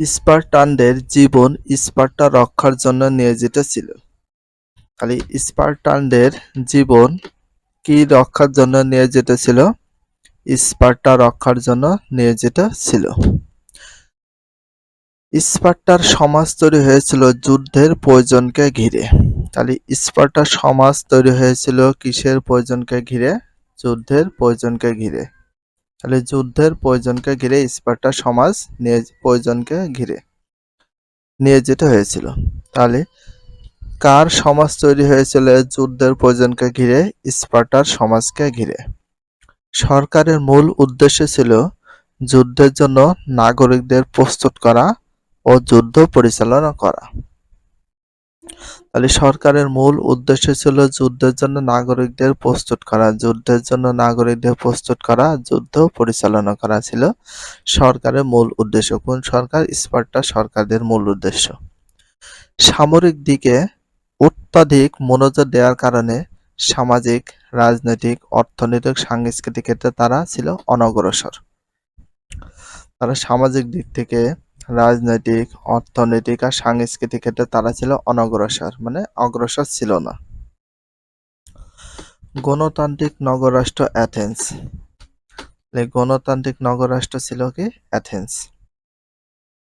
স্পার্টানদের জীবন Sparta রক্ষার জন্য নিয়োজিত ছিল। তাহলে স্পার্টানদের জীবন কি রক্ষার জন্য নিয়োজিত ছিল? স্পার্টা রক্ষার জন্য নিয়োজিত ছিল। স্পার্টার সমাজ তৈরি হয়েছিল যুদ্ধের প্রয়োজনকে ঘিরে। তাহলে স্পার্টার সমাজ তৈরি হয়েছিল কিসের প্রয়োজনকে ঘিরে? যুদ্ধের প্রয়োজনকে ঘিরে। তাহলে যুদ্ধের প্রয়োজনকে ঘিরে স্পার্টা সমাজ নিয়ে প্রয়োজনকে ঘিরে নিয়োজিত হয়েছিল। তাহলে কার সমাজ তৈরি হয়েছিল যুদ্ধের প্রয়োজনকে ঘিরে, স্পার্টার সমাজকে ঘিরে? সরকারের মূল উদ্দেশ্য ছিল যুদ্ধের জন্য নাগরিকদের প্রস্তুত করা ও যুদ্ধ পরিচালনা করা। তাহলে সরকারের মূল উদ্দেশ্য ছিল যুদ্ধের জন্য নাগরিকদের প্রস্তুত করা, যুদ্ধের জন্য নাগরিকদের প্রস্তুত করা, যুদ্ধ পরিচালনা করা ছিল সরকারের মূল উদ্দেশ্য। কোন সরকার? স্পার্টা সরকারদের মূল উদ্দেশ্য। সামরিক দিকে অত্যাধিক মনোযোগ দেওয়ার কারণে সামাজিক, রাজনৈতিক, অর্থনৈতিক, সাংস্কৃতিক ক্ষেত্রে তারা ছিল অনগ্রসর। তারা সামাজিক দিক থেকে রাজনৈতিক, অর্থনৈতিক আর সাংস্কৃতিক ক্ষেত্রে তারা ছিল অনগ্রসর মানে অগ্রসর ছিল না। গণতান্ত্রিক নগরাষ্ট্র অ্যাথেন্স গণতান্ত্রিক নগরাষ্ট্র ছিল কি? অ্যাথেন্স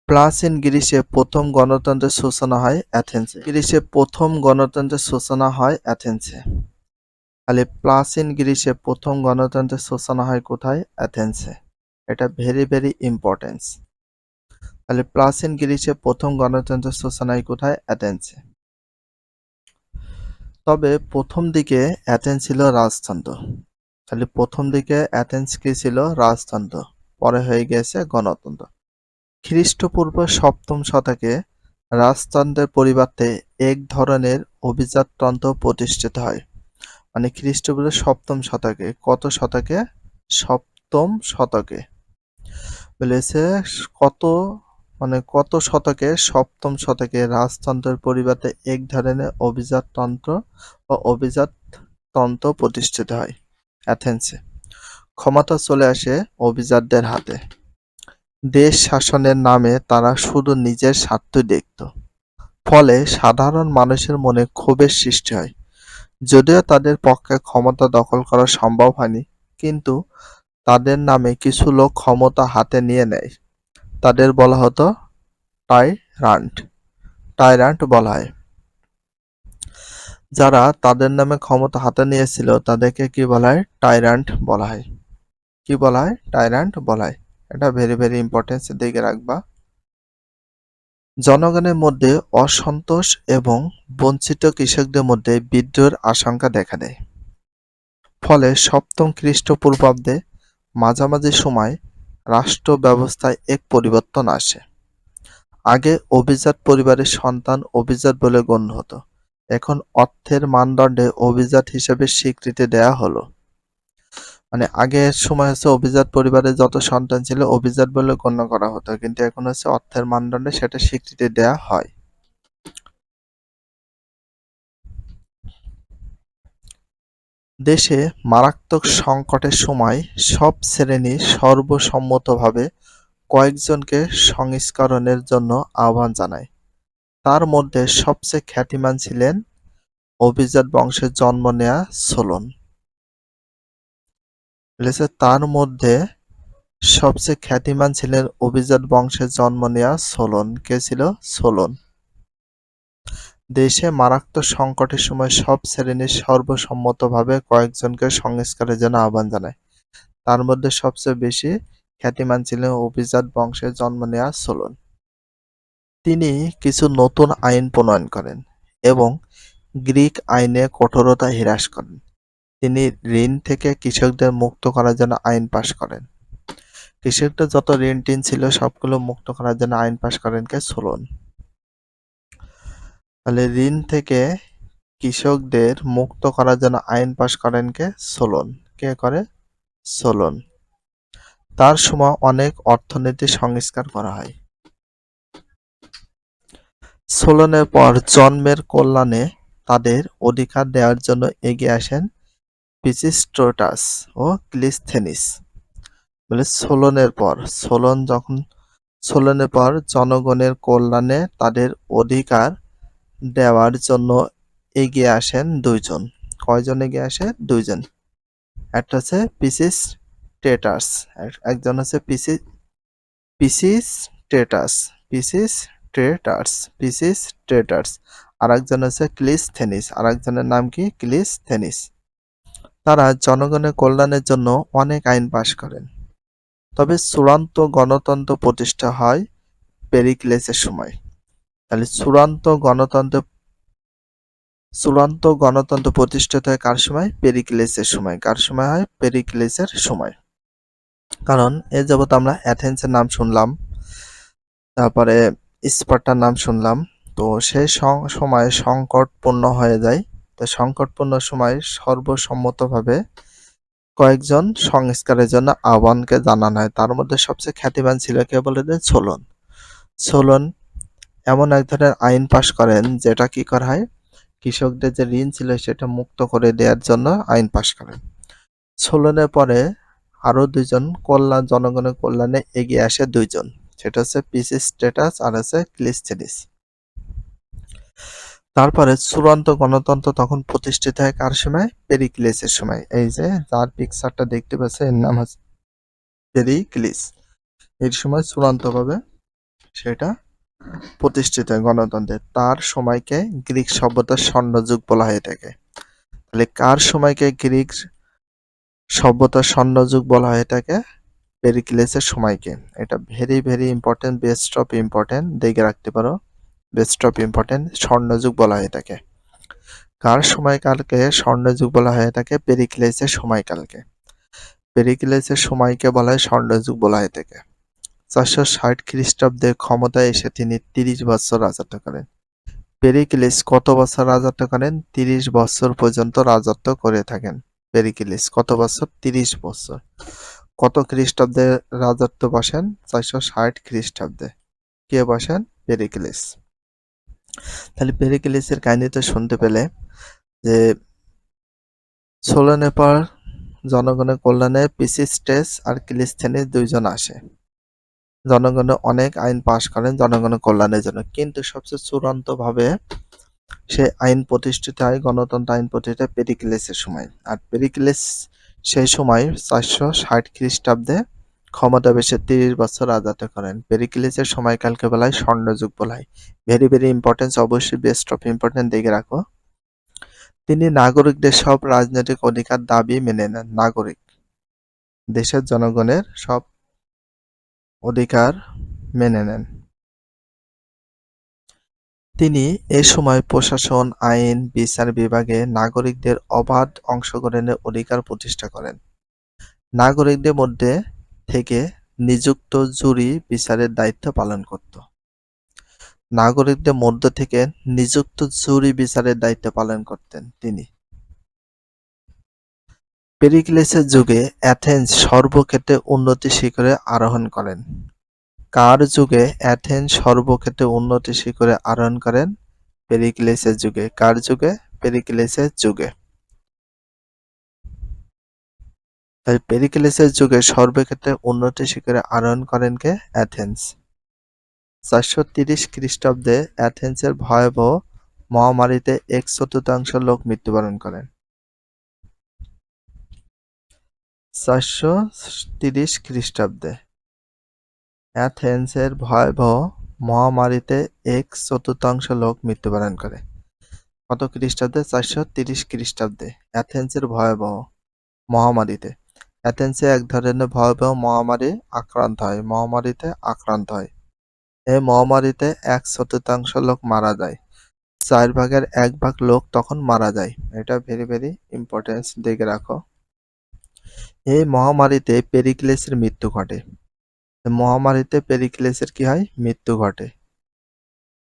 প্রাচীন গ্রিসে প্রথম গণতন্ত্রের সূচনা হয় অ্যাথেন্সে গ্রিসে প্রথম গণতন্ত্রের সূচনা হয় অ্যাথেন্সে তাহলে প্রাচীন গ্রিসে প্রথম গণতন্ত্রের সূচনা হয় কোথায়? অ্যাথেন্সে এটা ভেরি ভেরি ইম্পর্টেন্স তাহলে প্রাচীন গ্রিসে প্রথম গণতন্ত্রের সূচনা কোথায়? অ্যাথেন্সে তবে প্রথম দিকে অ্যাথেন্স ছিল রাজতন্ত্র। তাহলে প্রথম দিকে অ্যাথেন্স কি ছিল? রাজতন্ত্র। পরে হয়ে গেছে গণতন্ত্র। খ্রিস্টপূর্ব সপ্তম শতকে রাজতন্ত্রের পরিবর্তে এক ধরনের অভিজাততন্ত্র প্রতিষ্ঠিত হয়। মানে খ্রিস্টপূর্ব সপ্তম শতকে। কত শতকে? সপ্তম শতকে। বলেছে কত মানে কত শতকে, সপ্তম শতকে রাজতন্ত্রের পরিবর্তে এক ধরনের অভিজাততন্ত্র বা অভিজাততন্ত্র প্রতিষ্ঠিত হয় অ্যাথেন্সে। ক্ষমতা চলে আসে অভিজাতদের হাতে। দেশ শাসনের নামে তারা শুধু নিজের স্বার্থই দেখত। ফলে সাধারণ মানুষের মনে ক্ষোভের সৃষ্টি হয়। যদিও তাদের পক্ষে ক্ষমতা দখল করা সম্ভব হয়নি, কিন্তু তাদের নামে কিছু লোক ক্ষমতা হাতে নিয়ে নেয়। তাদের বলা হতো টাইরান্ট। টাইরান্ট বলা হয়। যারা তাদের নামে ক্ষমতা হাতে নিয়েছিল, তাদেরকে কি বলা হয়? টাইরান্ট বলা হয়। কি বলা হয়? টাইরান্ট বলা হয়। এটা ভেরি ভেরি ইম্পর্টেন্স দিকে রাখবা। জনগণের মধ্যে অসন্তোষ এবং বঞ্চিত কৃষকদের মধ্যে বিদ্রোহের আশঙ্কা দেখা দেয়। ফলে সপ্তম খ্রিস্টপূর্বাব্দে মাঝামাঝি সময় রাষ্ট্র ব্যবস্থায় এক পরিবর্তন আসে। আগে অভিজাত পরিবারের সন্তান অভিজাত বলে গণ্য হতো। এখন অর্থের মানদণ্ডে অভিজাত হিসেবে স্বীকৃতি দেয়া হলো। মানে আগের সময় হচ্ছে অভিজাত পরিবারের যত সন্তান ছিল অভিজাত বলে গণ্য করা হতো, কিন্তু এখন হচ্ছে অর্থের মানদণ্ডে সেটা স্বীকৃতি দেয়া হয়। দেশে মারাত্মক সংকটের সময় সব শ্রেণি সর্বসম্মতভাবে কয়েকজনকে সংস্করণের জন্য আহ্বান জানায়। তার মধ্যে সবচেয়ে খ্যাতিমান ছিলেন অভিজাত বংশে জন্ম নেয়া সোলন। তার মধ্যে সবচেয়ে খ্যাতিমান ছিলেন অভিজাত বংশে জন্ম নেয়া সোলন। কে ছিল? সোলন। দেশে মারাত্মক সংকটের সময় সব শ্রেণির সর্বসম্মতভাবে কয়েকজনকে সংস্কারের জন্য আহ্বান জানায়। তার মধ্যে সবচেয়ে বেশি খ্যাতিমান ছিলেন অভিজাত বংশে জন্ম নেয়া সোলন। তিনি কিছু নতুন আইন প্রণয়ন করেন এবং গ্রিক আইনে কঠোরতা হ্রাস করেন। তিনি ঋণ থেকে কৃষকদের মুক্ত করার জন্য আইন পাশ করেন। কৃষকদের যত ঋণ টিন ছিল, সবগুলো মুক্ত করার জন্য আইন পাশ করেন কে সোলন। তাহলে ঋণ থেকে কৃষকদের মুক্ত করার জন্য আইন পাশ করেন কে? সোলন। কে করে? সোলন। তার সময় অনেক অর্থনৈতিক সংস্কার করা হয়। সোলনের পর জন্মের কল্যাণে তাদের অধিকার দেওয়ার জন্য এগিয়ে আসেন পিচিস্ট্রোটাস ও ক্লিস্থেনিস। বলে সোলনের পর, সোলন যখন, সোলনের পর জনগণের কল্যাণে তাদের অধিকার দেওয়ার জন্য এগিয়ে আসেন দুইজন। কয়জন এগিয়ে আসে? দুইজন। একটা হচ্ছে পিসিস টেটাস একজন হচ্ছে পিসি পিসিস টেটাস পিসিস ট্রেটার্স পিসিস ট্রেটার্স আর একজন হচ্ছে ক্লিস থেনিস আর একজনের নাম কি? Cleisthenes. তারা জনগণের কল্যাণের জন্য অনেক আইন পাশ করেন। তবে চূড়ান্ত গণতন্ত্র প্রতিষ্ঠা হয় পেরিক্লেসের সময়। তাহলে চূড়ান্ত গণতন্ত্র চূড়ান্ত গণতন্ত্র প্রতিষ্ঠিত হয় কার সময়? পেরিক্লেসের সময়। কার সময় হয়? পেরিক্লেসের সময়। কারণ এ যাবৎ আমরা অ্যাথেন্সের নাম শুনলাম, তারপরে স্পার্টার নাম শুনলাম, তো সেই সময় সংকটপূর্ণ হয়ে যায়। তো সংকটপূর্ণ সময় সর্বসম্মতভাবে কয়েকজন সংস্কারের জন্য আহ্বানকে জানানো হয়। তার মধ্যে সবচেয়ে খ্যাতিমান ছিল কে বলে দেয় সোলন। সোলন এমন এক ধরনের আইন পাশ করেন যেটা কি করা হয়? কৃষকদের যে ঋণ ছিল সেটা মুক্ত করে দেওয়ার জন্য আইন পাশ করেন। সোলনের পরে আরও দুইজন কল্যাণ, জনগণের কল্যাণে এগিয়ে আসে দুইজন। সেটা হচ্ছে পিসি স্ট্যাটাস আর হচ্ছে ক্লিস্টেডিস। তারপরে চূড়ান্ত গণতন্ত্র তখন প্রতিষ্ঠিত হয় কার সময়? পেরিক্লিসের সময়। এই যে যার পিকচারটা দেখতে পাচ্ছে এর নাম হচ্ছে পেরিক্লিস। এর সময় চূড়ান্তভাবে সেটা প্রতিষ্ঠিত গণতন্ত্রের তার সময়কে গ্রিক সভ্যতার স্বর্ণযুগ বলা হয়ে থাকে। তাহলে কার সময়কে গ্রিক সভ্যতার স্বর্ণযুগ বলা হয়ে থাকে? পেরিক্লেসের সময়কে। এটা very very important best of important দেখে রাখতে পারো। বেস্ট অফ ইম্পর্টেন্ট স্বর্ণযুগ বলা হয়ে থাকে। কার সময়কালকে স্বর্ণযুগ বলা হয়ে থাকে? পেরিক্লেসের সময়কালকে। পেরিক্লেসের সময়কে বলা হয় স্বর্ণযুগ বলা হয়ে থাকে। চারশো ষাট খ্রিস্টাব্দে ক্ষমতায় এসে তিনি তিরিশ বছর রাজত্ব করেন। পেরিকিলিস কত বছর রাজত্ব করেন? তিরিশ বছর পর্যন্ত রাজত্ব করে থাকেন। পেরিকিলিস কত বছর? তিরিশ বছর। কত খ্রিস্টাব্দে রাজত্ব বসেন? চারশো ষাট খ্রিস্টাব্দে। কে বসেন? পেরিকিলিস। তাহলে পেরিক্লিসের কাহিনীতে শুনতে পেলে যে সোলনের পর জনগণের কল্যাণে পিসিস্টেস আর ক্লিস্থেনিস দুইজন আসে। জনগণের অনেক আইন পাশ করেন জনগণের কল্যাণের জন্য। কিন্তু সবচেয়ে চূড়ান্ত ভাবে সে আইন প্রতিষ্ঠিত হয় গণতন্ত্র আইন প্রতিষ্ঠিত পেরিক্লেসের সময়। আর পেরিক্লেস সেই সময় চারশো ষাট খ্রিস্টাব্দে ক্ষমতা বেশি তিরিশ বছর রাজত্ব করেন। পেরিক্লিসের সময়কালকে বলা হয় স্বর্ণযুগ বলা হয়। ভেরি ভেরি ইম্পর্টেন্স অবশ্যই বেস্ট অফ ইম্পর্টেন্ট দেখে রাখো। তিনি নাগরিকদের সব রাজনৈতিক অধিকার দাবি মেনে নেন। নাগরিক, দেশের জনগণের সব অধিকার মেনে নেন। তিনি এ সময় প্রশাসন, আইন, বিচার বিভাগে নাগরিকদের অবাধ অংশগ্রহণের অধিকার প্রতিষ্ঠা করেন। নাগরিকদের মধ্যে থেকে নিযুক্ত জুরি বিচারের দায়িত্ব পালন করত। নাগরিকদের মধ্য থেকে নিযুক্ত জুরি বিচারের দায়িত্ব পালন করতেন তিনি। পেরিক্লেসের যুগে অ্যাথেন্স সর্বক্ষেত্রে উন্নতি শিখরে আরোহণ করেন। কার যুগে অ্যাথেন্স সর্বক্ষেত্রে উন্নতি শিখরে আরোহণ করেন? পেরিক্লেসের যুগে। কার যুগে? পেরিক্লেসের যুগে। তাই পেরিক্লেসের যুগে সর্বক্ষেত্রে উন্নতি শিখরে আরোহণ করেন কে? অ্যাথেন্স। চারশো তিরিশ খ্রিস্টাব্দে অ্যাথেন্সের ভয়াবহ মহামারীতে এক চতুর্থাংশ লোক মৃত্যুবরণ করেন। চারশো তিরিশ খ্রিস্টাব্দে অ্যাথেন্সের ভয়াবহ মহামারীতে এক চতুর্থাংশ লোক মৃত্যুবরণ করে। কত খ্রিস্টাব্দে? চারশো তিরিশ খ্রিস্টাব্দে অ্যাথেন্সের ভয়াবহ মহামারীতে। অ্যাথেন্সে এক ধরনের ভয়াবহ মহামারী আক্রান্ত হয়। মহামারীতে আক্রান্ত হয়। এই মহামারীতে এক চতুর্থাংশ লোক মারা যায়। চার ভাগের এক ভাগ লোক তখন মারা যায়। এটা ভেরি ভেরি ইম্পর্টেন্স দেখে রাখো। এই মহামারীতে পেরিক্লেসের মৃত্যু ঘটে। মহামারীতে পেরিক্লেসের কি হয়? মৃত্যু ঘটে।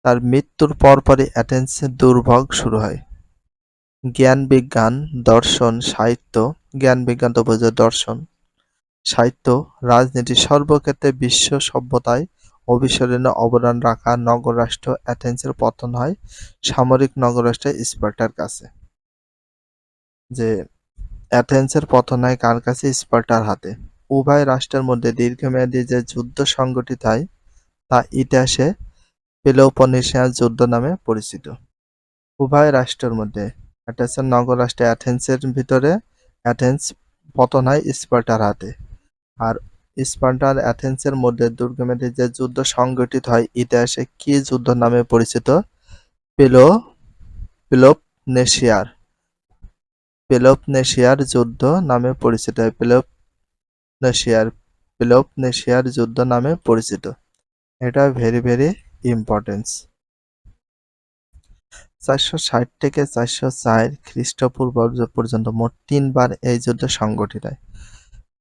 তার মৃত্যুর পরপরই অ্যাথেন্সের দুর্ভোগ শুরু হয়। জ্ঞান বিজ্ঞান, দর্শন, সাহিত্য, জ্ঞান বিজ্ঞান তো বোঝে দর্শন, সাহিত্য, রাজনীতি সর্বক্ষেত্রে বিশ্ব সভ্যতায় অবিস্মরণীয় অবদান রাখা নগররাষ্ট্র অ্যাথেন্সের পতন হয় সামরিক নগররাষ্ট্র স্পার্টার কাছে। যে অ্যাথেন্সের পতন কার কাছে স্পার্টার হাতে? উভয় রাষ্ট্রের মধ্যে দীর্ঘমেয়াদী যে যুদ্ধ সংগঠিত হয়, তা ইতিহাসে পেলোপনেশিয়া যুদ্ধ নামে পরিচিত। উভয় রাষ্ট্রের মধ্যে হচ্ছে নগর রাষ্ট্রে অ্যাথেন্সের ভিতরে অ্যাথেন্স পতন হয় স্পার্টার হাতে। আর স্পার্টার অ্যাথেন্সের মধ্যে দুর্গমেধি যে যুদ্ধ সংগঠিত হয়, ইতিহাসে কি যুদ্ধ নামে পরিচিত? পেল, পেলোপনেশিয়ার পেলোপনেশিয়ার যুদ্ধ নামে পরিচিত। পেলোপনেশিয়ার পেলোপনেশিয়ার যুদ্ধ নামে পরিচিত। এটা ভেরি ভেরি ইম্পর্টেন্স চারশো ষাট থেকে চারশো চার খ্রিস্টপূর্বাব্দ পর্যন্ত মোট তিনবার এই যুদ্ধ সংগঠিত হয়।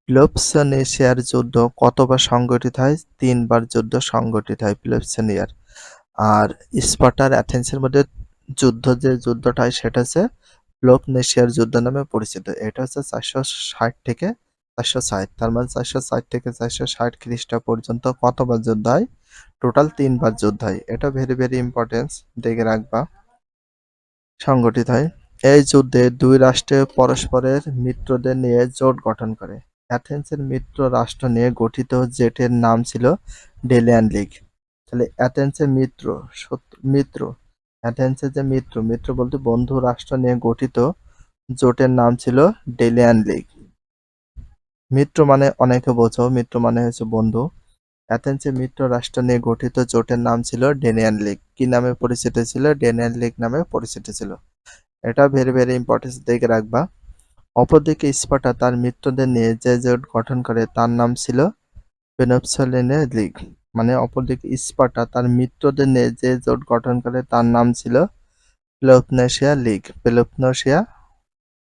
পেলোপনেশিয়ার যুদ্ধ কতবার সংগঠিত হয়? তিনবার যুদ্ধ সংগঠিত হয় পেলোপনেশিয়ার। আর স্পার্টার অ্যাথেন্সের মধ্যে যুদ্ধ যে যুদ্ধটা হয় সেটা হচ্ছে পেলোপনেশিয়ার যুদ্ধ নামে পরিচিত। এটা হচ্ছে চারশো ষাট থেকে চারশো ষাট। তার মানে চারশো ষাট থেকে চারশো ষাট খ্রিস্ট পর্যন্ত কতবার যুদ্ধ হয়? টোটাল তিনবার যুদ্ধ হয়। এটা ভেরি ভেরি ইম্পর্টেন্স দেখে রাখবা। সংগঠিত হয়। এই যুদ্ধে দুই রাষ্ট্রে পরস্পরের মিত্রদের নিয়ে জোট গঠন করে। অ্যাথেন্সের মিত্র রাষ্ট্র নিয়ে গঠিত জেটের নাম ছিল ডেলিয়ান লীগ। তাহলে অ্যাথেন্সের মিত্র মিত্র অ্যাথেন্সের যে মিত্র মিত্র বলতে বন্ধু রাষ্ট্র নিয়ে গঠিত, জোটের নাম ছিল ডেলিয়ান লীগ। মিত্র মানে অনেকে বোঝো, মিত্র মানে হচ্ছে বন্ধু। অ্যাথেন্সের মিত্র রাষ্ট্র নিয়ে গঠিত, জোটের নাম ছিল ডেনিয়ান লীগ। কি নামে পরিচিত ছিল? ডেনিয়ান লীগ নামে পরিচিত ছিল। এটা ভেরি ভেরি ইম্পর্টেন্স দেখে রাখবা। অপরদিকে স্পার্টা তার মিত্রদের নিয়ে যে জোট গঠন করে, তার নাম ছিল পেনপসলিনের লীগ। মানে অপরদিকে স্পার্টা তার মিত্রদের নিয়ে যে জোট গঠন করে তার নাম ছিল Peloponnesian league Peloponnesian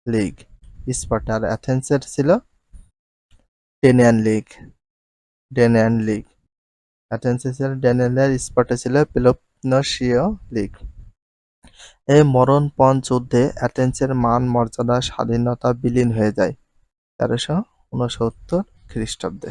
league Sparta আর অ্যাথেন্সের ছিল ডেনিয়ান লীগ ডেনিয়ান লীগ। অ্যাথেন্সের ছিল ডেনিয়ানের স্পার্টা ছিল পেলোপনেশীয় লীগ। এই মরণপণ যুদ্ধে অ্যাথেন্সের মান, মর্যাদা, স্বাধীনতা বিলীন হয়ে যায় তেরোশো উনসত্তর খ্রিস্টাব্দে।